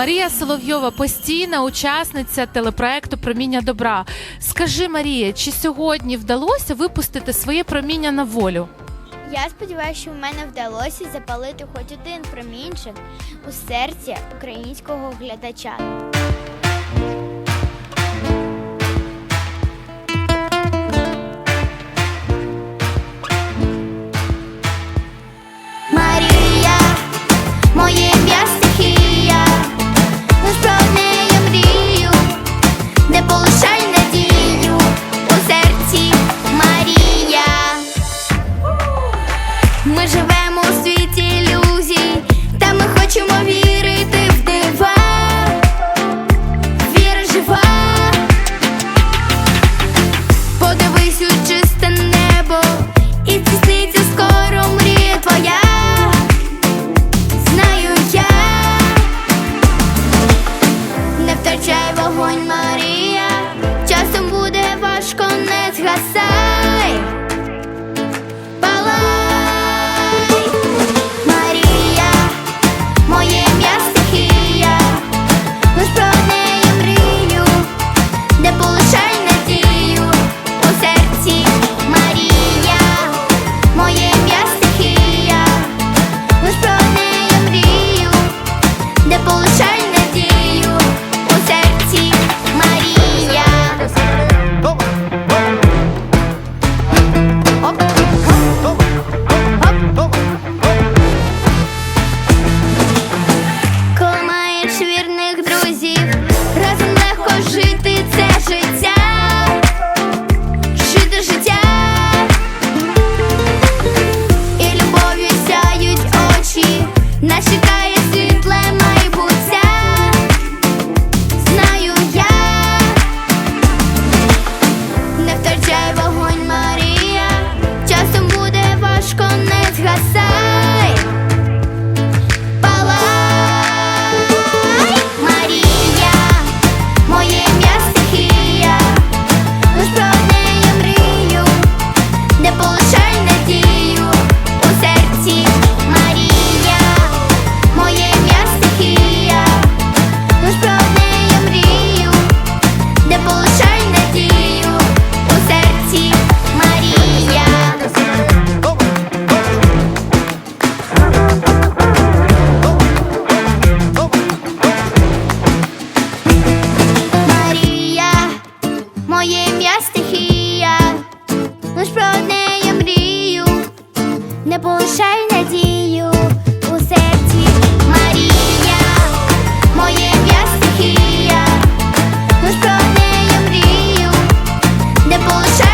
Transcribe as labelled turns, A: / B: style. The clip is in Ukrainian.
A: Марія Соловйова, постійна учасниця телепроекту Проміння добра. Скажи, Марія, чи сьогодні вдалося випустити своє проміння на волю?
B: Я сподіваюся, що в мене вдалося запалити хоч один промінчик у серці українського глядача. живемо у світі ілюзій, та ми хочемо вірити. не полишай надію у серці Марія, моє ім'я стихія, лиш про неї мрію, не полишай.